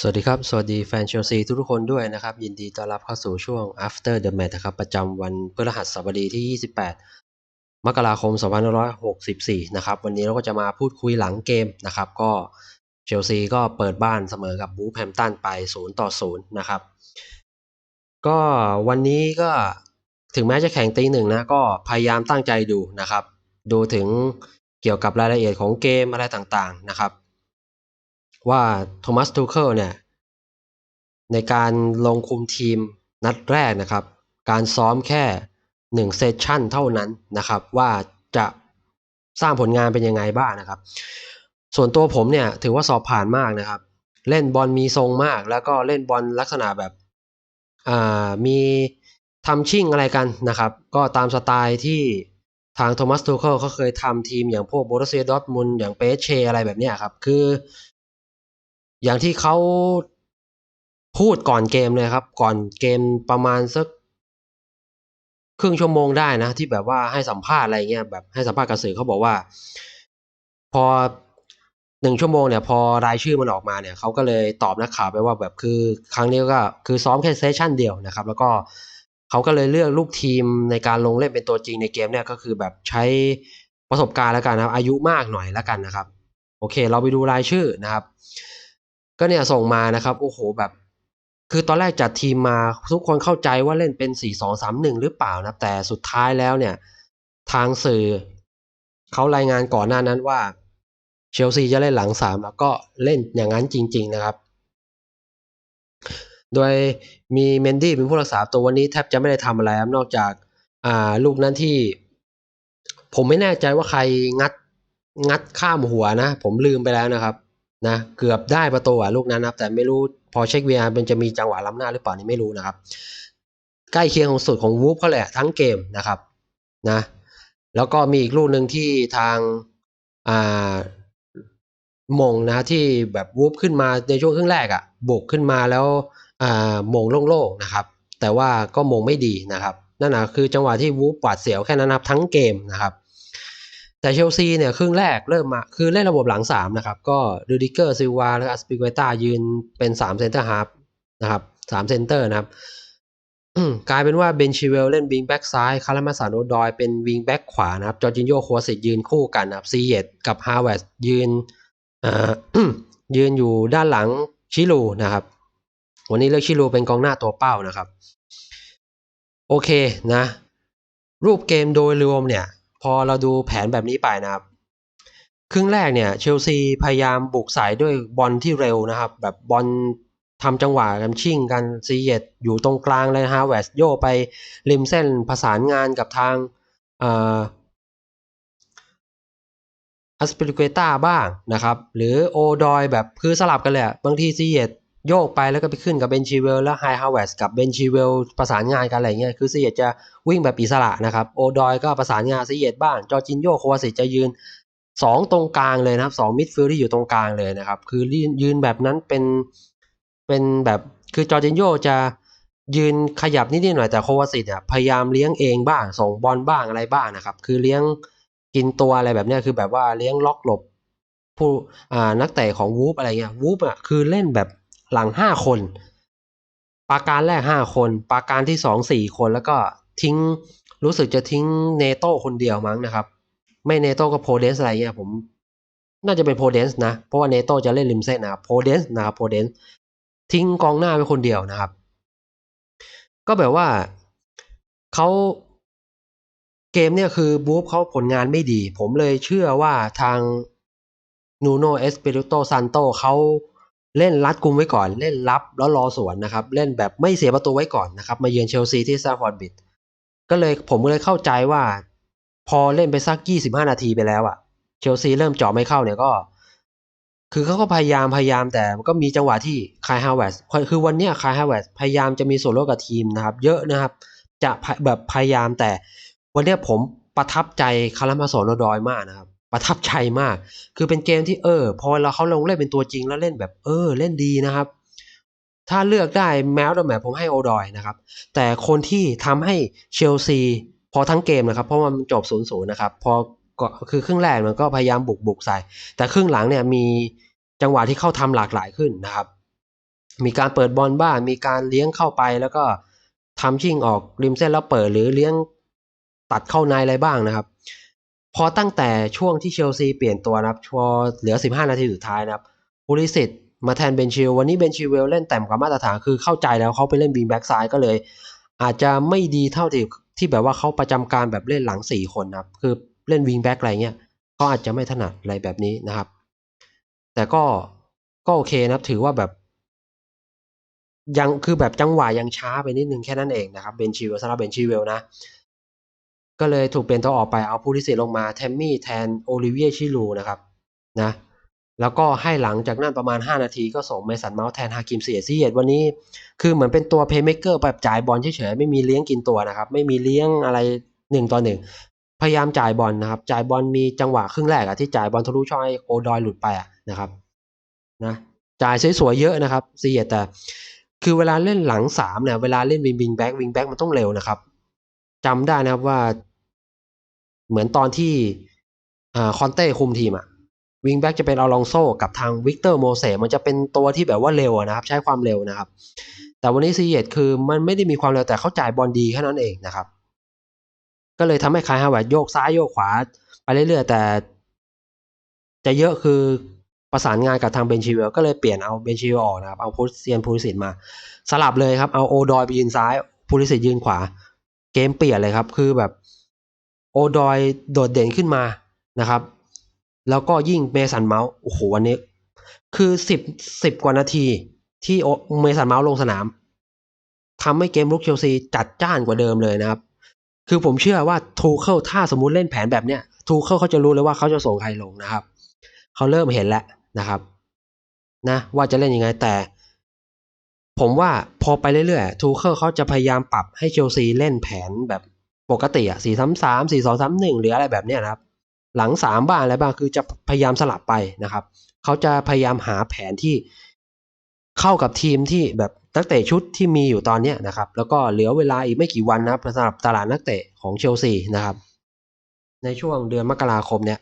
สวัสดีครับ สวัสดีแฟนเชลซีทุกๆคนด้วยนะครับ ยินดีต้อนรับเข้าสู่ช่วง after the match นะครับ ประจำวันพฤหัสบดีที่ 28 มกราคม 2564 นะครับ วันนี้เราก็จะมาพูดคุยหลังเกมนะครับ ก็เชลซีก็เปิดบ้านเสมอกับบูแฮมตันไป 0 ต่อ 0 นะครับ ก็วันนี้ก็ถึงแม้จะแข่งตีหนึ่งนะ ก็พยายามตั้งใจดูนะครับ ดูถึงเกี่ยวกับรายละเอียดของเกมอะไรต่างๆนะครับ ว่าโทมัสทูเคิลเนี่ยในการลงคุมทีมนัดแรกนะครับ การซ้อมแค่หนึ่งเซสชั่นเท่านั้นนะครับ ว่าจะสร้างผลงานเป็นยังไงบ้างนะครับ ส่วนตัวผมเนี่ยถือว่าสอบผ่านมากนะครับ เล่นบอลมีทรงมาก แล้วก็เล่นบอลลักษณะแบบมีทำชิ่งอะไรกันนะครับ ก็ตามสไตล์ที่ทางโทมัสทูเคิลเขาเคยทำทีมอย่างพวกโบรเซียดอทมุนอย่างเปเชอะไรแบบนี้ครับ คือ อย่างที่เขาพูดก่อนเกมเลยครับ ก่อนเกมประมาณสักครึ่งชั่วโมงได้นะ ที่แบบว่าให้สัมภาษณ์อะไรเงี้ยแบบให้สัมภาษณ์กับสื่อเขาบอกว่า พอหนึ่งชั่วโมงเนี่ยพอรายชื่อมันออกมาเนี่ยเขาก็เลยตอบนักข่าวไปว่าแบบคือครั้งนี้ก็คือซ้อมแค่เซสชั่นเดียวนะครับ แล้วก็เขาก็เลยเลือกลูกทีมในการลงเล่นเป็นตัวจริงในเกมเนี่ยก็คือแบบใช้ประสบการณ์แล้วกันนะครับ อายุมากหน่อยแล้วกันนะครับ โอเค เราไปดูรายชื่อนะครับ ก็เนี่ยส่งมานะครับโอ้โหแบบ คือตอนแรกจัดทีมมาทุกคนเข้าใจว่าเล่นเป็น 4-2-3-1 หรือเปล่านะแต่สุดท้ายแล้วเนี่ย ทางสื่อเขารายงานก่อนหน้านั้นว่า เชลซีจะเล่นหลังสามแล้วก็เล่นอย่างนั้นจริง ๆนะครับ โดยมีเมนดี้เป็นผู้รักษาตัววันนี้แทบจะไม่ได้ทำอะไรครับนอกจากอ่าลูกนั้นที่ ผมไม่แน่ใจว่าใครงัดงัดข้ามหัวนะ ผมลืมไปแล้วนะครับ นะเกือบได้ประตูอะลูกนั้นนะครับแต่ไม่รู้พอเช็ค VR มันจะมีจังหวะล้ำหน้าหรือเปล่านี่ไม่รู้นะครับ ใกล้เคียงของสุดของวูฟเขาแหละทั้งเกมนะครับนะแล้วก็มีอีกลูกหนึ่งที่ทางอ่ามงนะที่แบบวูฟขึ้นมาในช่วงครึ่งแรกอะ่ะบุกขึ้นมาแล้วอ่ามงโล่งๆนะครับ แต่ว่าก็มงไม่ดีนะครับนั่นนะคือจังหวะที่วูฟปาดเสียวแค่นั้นนะครับทั้งเกมนะครับ แต่เชลซีเนี่ยครึ่งแรกเริ่มมาคือเล่นระบบหลังสามนะครับ ก็รูดิเกอร์ซิวาและอัสปิเกต้ายืนเป็นสามเซนเตอร์ฮาร์ฟนะครับสามเซนเตอร์นะครับ กลายเป็นว่าเบนชิเวลเล่นวิงแบ็กซ้าย คารามาสานโอดอยเป็นวิงแบ็กขวานะครับ จอร์จินโยโคสิตยืนคู่กันนะครับ ซีเยตกับฮาวเวสยืนยืนอยู่ด้านหลังชิลูนะครับ วันนี้เลือกชิลูเป็นกองหน้าตัวเป้านะครับ โอเคนะ รูปเกมโดยรวมเนี่ย พอเราดูแผนแบบนี้ไปนะครับครึ่งแรกเนี่ยเชลซีพยายามบุกใส่ด้วยบอลที่เร็วนะครับ แบบบอลทำจังหวะกันชิ่งกันซีเยตอยู่ตรงกลางเลยฮาวเวสโยไปริมเส้นประสานงานกับทางอัสเปริเกต้าบ้างนะครับ หรือโอดอยแบบคือสลับกันเลยบางทีซีเยต โยกไปแล้วก็ไปขึ้นกับเบนชิเวลแล้วไฮฮาวเวสกับเบนชิเวลประสานงานกันอะไรเงี้ยคือซีเยตจะวิ่งแบบอิสระนะครับโอดอยก็ประสานงานซีเยตบ้าง จอจินโยโควาสิจะยืนสองตรงกลางเลยนะครับสองมิดฟิลด์ที่อยู่ตรงกลางเลยนะครับ คือยืนแบบนั้นเป็นเป็นแบบคือจอจินโยจะยืนขยับนิดๆหน่อยแต่โควาสิตเนี่ยพยายามเลี้ยงเองบ้างส่งบอลบ้างอะไรบ้างนะครับ คือเลี้ยงกินตัวอะไรแบบเนี้ยคือแบบว่าเลี้ยงล็อกหลบผู้นักเตะของวูฟอะไรเงี้ยวูฟอะคือเล่นแบบ หลังห้าคน ปาการแรกห้าคน ปาการที่สองสี่คนแล้วก็ทิ้งรู้สึกจะทิ้งเนโต้คนเดียวมั้งนะครับ ไม่เนโต้ก็โพเดนส์อะไรเงี้ยผม น่าจะเป็นโพเดนส์นะ เพราะว่าเนโต้จะเล่นริมเส้นนะครับโพเดนส์นะครับโพเดนส์ทิ้งกองหน้าไปคนเดียวนะครับ ก็แบบว่าเขาเกมเนี่ยคือบูฟเขาผลงานไม่ดี ผมเลยเชื่อว่าทางนูโนเอสเปริโตซันโตเขา เล่นรัดกุมไว้ก่อน เล่นรับแล้วรอสวนนะครับ เล่นแบบไม่เสียประตูไว้ก่อนนะครับ มาเยือนเชลซีที่ซาฟอร์ดบิดก็เลยผมก็เลยเข้าใจว่า พอเล่นไปสักยี่สิบห้านาทีไปแล้วอะเชลซีเริ่มเจาะไม่เข้าเนี่ยก็ คือเขาก็พยายามพยายามแต่ก็มีจังหวะที่คายฮาวเวสคือวันนี้คายฮาวเวสพยายามจะมีส่วนร่วมกับทีมนะครับ เยอะนะครับ จะแบบพยายามแต่วันนี้ผมประทับใจคารามาโซโนดอยมากนะครับ ประทับใจมาก คือเป็นเกมที่เออ พอเราเขาลงเล่นเป็นตัวจริงแล้วเล่นแบบ เออ เล่นดีนะครับ ถ้าเลือกได้แมวดอแมผมให้โอดอยนะครับ แต่คนที่ทำให้เชลซีพอทั้งเกมนะครับ เพราะมันจบ0ูนย์นะครับ พอก็คือครึ่งแรกมันก็พยายามบุกบุกใส่ แต่ครึ่งหลังเนี่ยมีจังหวะที่เข้าทำหลากหลายขึ้นนะครับ มีการเปิดบอลบ้างมีการเลี้ยงเข้าไปแล้วก็ทำชิ่งออกริมเส้นแล้วเปิดหรือเลี้ยงตัดเข้าในอะไรบ้างนะครับ พอตั้งแต่ช่วงที่เชลซีเปลี่ยนตัวนะครับพอเหลือ 15 นาทีสุดท้ายนะครับพูลิสิตมาแทนเบนชิลวันนี้เบนชิลเวลเล่นแต่มกว่ามาตรฐานคือเข้าใจแล้วเขาไปเล่นวิงแบ็กซ้ายก็เลย อาจจะไม่ดีเท่าที่ที่แบบว่าเขาประจำการแบบเล่นหลังสี่คนนะครับ คือเล่นวิงแบ็กอะไรเงี้ยเขาอาจจะไม่ถนัดอะไรแบบนี้นะครับ แต่ก็ก็โอเคนะครับถือว่าแบบ ยังคือแบบจังหวะยังช้าไปนิดนึงแค่นั้นเองนะครับเบนชิวสำหรับเบนชิวลนะ ก็เลยถูกเปลี่ยนตัวออกไปเอาผู้ที่เสียลงมาแทมมี่แทนโอลิเวียชิลูนะครับนะแล้วก็ให้หลังจากนั้นประมาณ 5 นาทีก็ส่งเมสันเมาส์แทนฮากิมเสียซีเอตวันนี้คือเหมือนเป็นตัวเพย์เม k เกอร์แบบจ่ายบอลเฉยๆไม่มีเลี้ยงกินตัวนะครับ ไม่มีเลี้ยงอะไรหนึ่งต่อหนึ่งพยายามจ่ายบอลนะครับ จ่ายบอลมีจังหวะครึ่งแรกอะที่จ่ายบอลทะลุช่องโอดอยหลุดไปอะนะครับนะจ่ายสวยๆเยอะนะครับซีเอตแต่คือเวลาเล่นหลังสามเนี่ยเวลาเล่นวิงวิงแบ็กวิงแบ็กมันต้องเร็วนะครับ จำได้นะครับว่า เหมือนตอนที่คอนเต้คุมทีมอะวิงแบ็กจะเป็นอลองโซกับทางวิกเตอร์โมเสสมันจะเป็นตัวที่แบบว่าเร็วนะครับ ใช้ความเร็วนะครับ แต่วันนี้ซีเอตคือมันไม่ได้มีความเร็วแต่เขาจ่ายบอลดีแค่นั้นเองนะครับ ก็เลยทำให้คายฮาวเวิร์ดโยกซ้ายโยกขวา ไปเรื่อยๆแต่ จะเยอะคือประสานงานกับทางเบนชิเวลก็เลยเปลี่ยนเอาเบนชิเวลออกนะครับเอาพูเซียนพูลิสิตมา สลับเลยครับเอาโอดอยไปยืนซ้ายพูลิสิตยืนขวา เกมเปลี่ยนเลยครับ คือแบบโอดอยโดดเด่นขึ้นมานะครับ แล้วก็ยิ่งเมสันเมาส์โอ้โหวันนี้ คือสิบสิบกว่านาทีที่เมสันเมาส์ลงสนามทำให้เกมลุกเชลซีจัดจ้านกว่าเดิมเลยนะครับ คือผมเชื่อว่าทูเคิลถ้าสมมุติเล่นแผนแบบเนี้ยทูเคิลเขาจะรู้เลยว่าเขาจะส่งใครลงนะครับ เขาเริ่มเห็นแล้วนะครับ นะ ว่าจะเล่นยังไงแต่ ผมว่าพอไปเรื่อยๆ ทูเคิลเขาจะพยายามปรับให้เชลซีเล่นแผนแบบปกติอะสี่สามสามสี่สองสามหนึ่งหรืออะไรแบบเนี้ยนะครับ หลังสามบ้างอะไรบ้างคือจะพยายามสลับไปนะครับเขาจะพยายามหาแผนที่เข้ากับทีมที่แบบนักเตะชุดที่มีอยู่ตอนนี้นะครับ แล้วก็เหลือเวลาอีกไม่กี่วันนะครับสำหรับตลาดนักเตะของเชลซีนะครับ ในช่วงเดือนมกราคมเนี่ย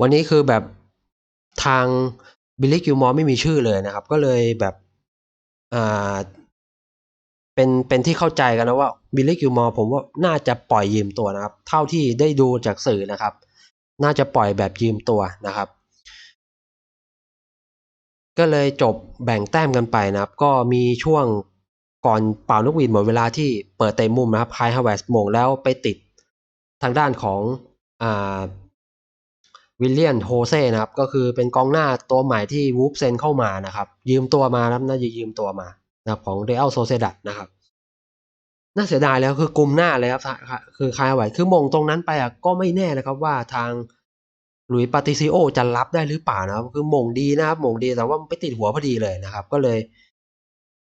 วันนี้คือแบบทางบิลลี่กิลมอร์ไม่มีชื่อเลยนะครับ ก็เลยแบบ อ่าเป็นเป็นที่เข้าใจกันนะว่าบิลลี่กิลมอร์ผมว่าน่าจะปล่อยยืมตัวนะครับ เท่าที่ได้ดูจากสื่อนะครับ น่าจะปล่อยแบบยืมตัวนะครับ ก็เลยจบแบ่งแต้มกันไปนะครับ ก็มีช่วงก่อนเป่านกหวีดหมดเวลาที่เปิดเตะมุมนะครับไคฮาวเวสมงแล้วไปติดทางด้านของอ่า วิลเลียนโฮเซ่นะครับ ก็คือเป็นกองหน้าตัวใหม่ที่วูฟเซนเข้ามานะครับ ยืมตัวมาครับน่าจะยืมตัวมานะครับของเรอัลโซเซดัตนะครับน่าเสียดายแล้วคือกลุ่มหน้าเลยครับคือคายไหวคือมงตรงนั้นไปอะก็ไม่แน่นะครับว่าทางหลุยปาติซิโอจะรับได้หรือเปล่านะครับ คือมงดีนะครับมงดีแต่ว่าไปติดหัวพอดีเลยนะครับ ก็เลย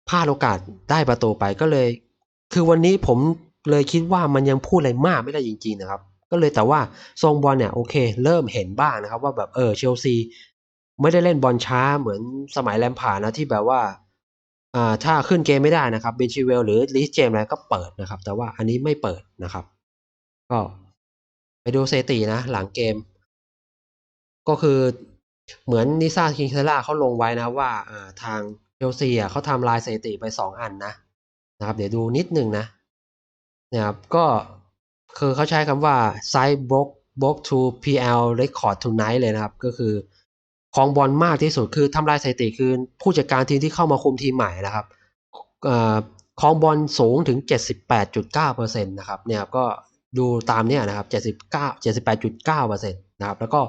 พลาดโอกาสได้ประตูไปก็เลย คือวันนี้ผมเลยคิดว่ามันยังพูดอะไรมากไม่ได้จริง ๆ นะครับ ก็เลยแต่ว่าทรงบอลเนี่ยโอเค เริ่มเห็นบ้างนะครับ ว่าแบบเออเชลซีไม่ได้เล่นบอลช้าเหมือนสมัยแลมพาร์นะที่แบบว่าอ่าถ้าขึ้นเกมไม่ได้นะครับเบนชิเวลหรือลิสเจมอะไรก็เปิดนะครับ แต่ว่าอันนี้ไม่เปิดนะครับ ก็ไปดูเซตินะ หลังเกม ก็คือเหมือนนิซ่าคิงเทล่าเขาลงไว้นะว่าอ่าทางเชลซีอะเขาทำลายสถิติไปสองอันนะนะครับ เดี๋ยวดูนิดนึงนะนะครับก็ คือเขาใช้คำว่า side block block to PL record tonight เลยนะครับ ก็คือครองบอลมากที่สุดคือทำลายสถิติคือผู้จัดการทีมที่เข้ามาคุมทีมใหม่นะครับครองบอลสูงถึง 78.9%นะครับเนี่ยก็ดูตามเนี่ยนะครับ79 78.9%นะครับแล้วก็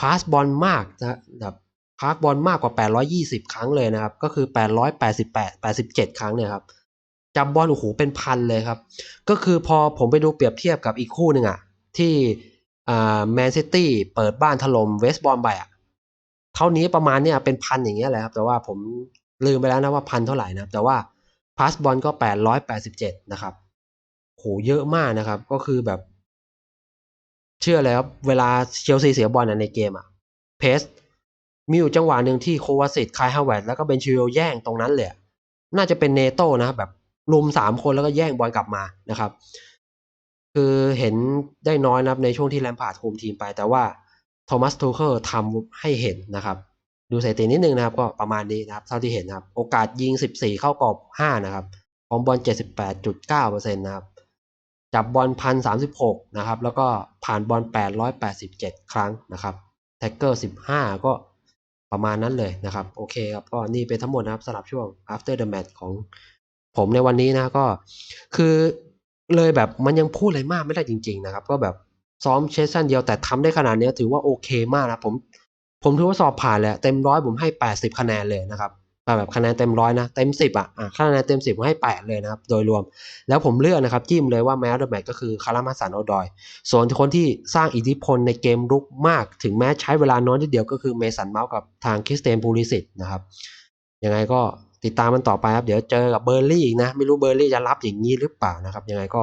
พาสบอลมากนะครับพาสบอลมากกว่า 820 ครั้งเลยนะครับ ก็คือ 888 87 ครั้งเนี่ยครับ จับบอลโอ้โหเป็นพันเลยครับ ก็คือพอผมไปดูเปรียบเทียบกับอีกคู่หนึ่งอะที่แมนซิตี้เปิดบ้านถล่มเวสต์บอมไปอะเท่านี้ประมาณเนี่ยเป็นพันอย่างเงี้ยแหละครับ แต่ว่าผมลืมไปแล้วนะว่าพันเท่าไหร่นะครับแต่ว่าพาสบอลก็887นะครับโหเยอะมากนะครับ ก็คือแบบ เชื่อเลยครับเวลาเชลซีเสียบอลในเกมอะเพสมีอยู่จังหวะหนึ่งที่โควาสิตคายฮาวเวิร์ดแล้วก็เบนชิโอแย่งตรงนั้นเลยน่าจะเป็นเนโต้นะแบบ ลุมสามคนแล้วก็แย่งบอลกลับมานะครับ คือเห็นได้น้อยนะครับในช่วงที่แลมพาร์ดคุมทีมไป แต่ว่าโทมัสทูเคิลทำให้เห็นนะครับ ดูสถิตินิดนึงนะครับ ก็ประมาณนี้นะครับ เท่าที่เห็นนะครับ โอกาสยิง 14 เข้ากรอบ 5 นะครับของบอล 78.9%นะครับจับบอล1,036นะครับ แล้วก็ผ่านบอล887ครั้งนะครับ แท็กเกอร์15ก็ประมาณนั้นเลยนะครับ โอเคครับ ก็นี่เป็นทั้งหมดนะครับสำหรับช่วง after the match ของ ผมในวันนี้นะก็คือเลยแบบมันยังพูดอะไรมากไม่ได้จริง ๆ นะครับ ก็แบบซ้อมเชสชั่นเดียวแต่ทำได้ขนาดนี้ถือว่าโอเคมากนะผมผมถือว่าสอบผ่านเลยเต็มร้อยผมให้ 80 คะแนนเลยนะครับแบบคะแนนเต็มร้อยนะเต็ม10อะอะคะแนนเต็ม10ผมให้ 8 เลยนะครับ โดยรวม แล้วผมเลือกนะครับ จิ้มเลยว่าแมสเดอร์แมตก็คือคารามาสันโอดอยส่วนคนที่สร้างอิทธิพลในเกมรุกมาก ถึงแม้ใช้เวลาน้อยนิดเดียวก็คือเมสันเมาส์กับทางคริสเตนพูลิสิตนะครับยังไงก็ ติดตามมันต่อไปครับ เดี๋ยวเจอกับเบอร์ลี่อีกนะ ไม่รู้เบอร์ลี่จะรับอย่างนี้หรือเปล่านะครับ ยังไงก็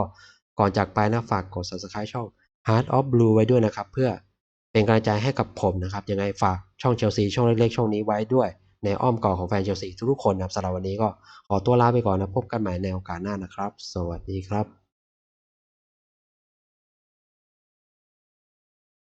ก่อนจากไปนะฝากกด subscribe ช่อง Heart of Blue ไว้ด้วยนะครับ เพื่อเป็นกำลังใจให้กับผมนะครับ ยังไงฝากช่องเชลซีช่องเล็กๆช่องนี้ไว้ด้วย ในอ้อมกอดของแฟนเชลซีทุกๆคนนะครับสำหรับวันนี้ก็ขอตัวลาไปก่อนนะพบกันใหม่ในโอกาสหน้านะครับ สวัสดีครับ